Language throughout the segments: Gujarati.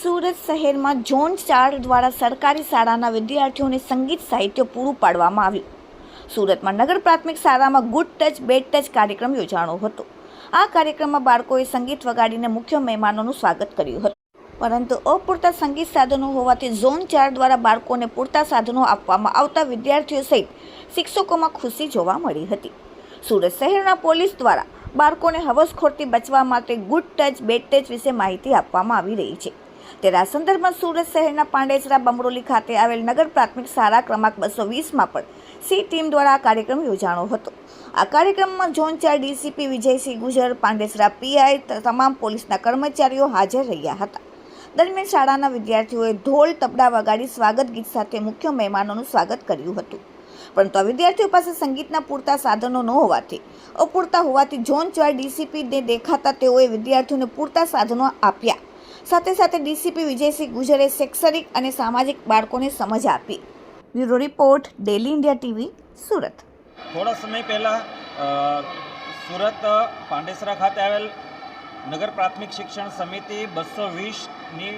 સુરત શહેરમાં ઝોન ચાર દ્વારા સરકારી શાળાના વિદ્યાર્થીઓને સંગીત સાહિત્ય પૂરું પાડવામાં આવ્યું. સુરતમાં નગર પ્રાથમિક શાળામાં ગુડ ટચ, બેડ ટચ કાર્યક્રમ યોજાણો હતો. આ કાર્યક્રમમાં બાળકોએ સંગીત વગાડીને મુખ્ય મહેમાનોનું સ્વાગત કર્યું હતું. પરંતુ અપૂરતા સંગીત સાધનો હોવાથી ઝોન ચાર દ્વારા બાળકોને પૂરતા સાધનો આપવામાં આવતા વિદ્યાર્થીઓ સહિત શિક્ષકોમાં ખુશી જોવા મળી હતી. સુરત શહેરના પોલીસ દ્વારા બાળકોને હવસખોરથી બચવા માટે ગુડ ટચ, બેડ ટચ વિશે માહિતી આપવામાં આવી રહી છે. આ સંદર્ભમાં સુરત શહેરના પાંડેસરા બમરોલી ખાતે આવેલ નગર પ્રાથમિક શાળા ક્રમાંક બસો વીસમાં પણ સી ટીમ દ્વારા આ કાર્યક્રમ યોજાણો હતો. આ કાર્યક્રમમાં ઝોન ચાર ડીસીપી વિજયસિંહ ગુજર, પાંડેસરા પીઆઈ તમામ પોલીસના કર્મચારીઓ હાજર રહ્યા હતા. દરમિયાન શાળાના વિદ્યાર્થીઓએ ઢોલ, તબડા વગાડી સ્વાગત ગીત સાથે મુખ્ય મહેમાનોનું સ્વાગત કર્યું હતું. પરંતુ આ વિદ્યાર્થીઓ પાસે સંગીતના પૂરતા સાધનો ન હોવાથી, અપૂરતા હોવાથી ઝોન ચાર ડીસીપીને દેખાતા તેઓએ વિદ્યાર્થીઓને પૂરતા સાધનો આપ્યા. સાથે સાથે ડીસીપી વિજયસિંહ ગુજરે શૈક્ષણિક અને સામાજિક બાળકોને સમજ આપી. Bureau report, Daily India TV, Surat. થોડા સમય પહેલાં સુરત, પાંડેસરા ખાતે આવેલ નગર પ્રાથમિક શિક્ષણ સમિતિ બસો વીસની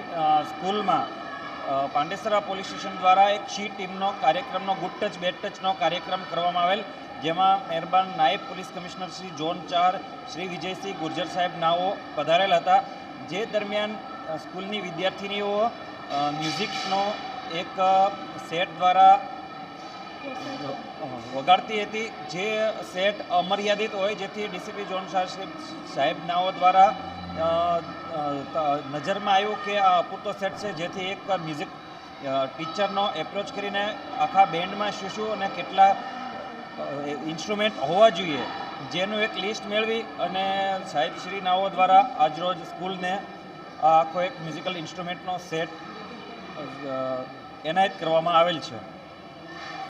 સ્કૂલમાં પાંડેસરા પોલીસ સ્ટેશન દ્વારા એક શી ટીમનો કાર્યક્રમનો ગુડ ટચ બેડ ટચનો કાર્યક્રમ કરવામાં આવેલ, જેમાં મહેરબાન નાયબ પોલીસ કમિશનર શ્રી જોન ચાર, શ્રી વિજયસિંહ ગુર્જર સાહેબ નાઓ પધારેલ હતા. જે દરમિયાન સ્કૂલની વિદ્યાર્થિનીઓ મ્યુઝિકનો એક સેટ દ્વારા વગાડતી હતી. જે સેટ અમર્યાદિત હોય, જેથી ડીસીપી જોન સાહેબ નાઓ દ્વારા નજરમાં આવ્યું કે આ અપૂરતો સેટ છે, જેથી એક મ્યુઝિક ટીચરનો એપ્રોચ કરીને આખા બેન્ડમાં શું શું અને કેટલા ઇન્સ્ટ્રુમેન્ટ હોવા જોઈએ. જેનું એક લિસ્ટ મેળવી અને સાહેબ શ્રી નાઓ દ્વારા આજરોજ સ્કૂલને આખો એક મ્યુઝિકલ ઇન્સ્ટ્રુમેન્ટનો સેટ એનાયત કરવામાં આવેલ છે.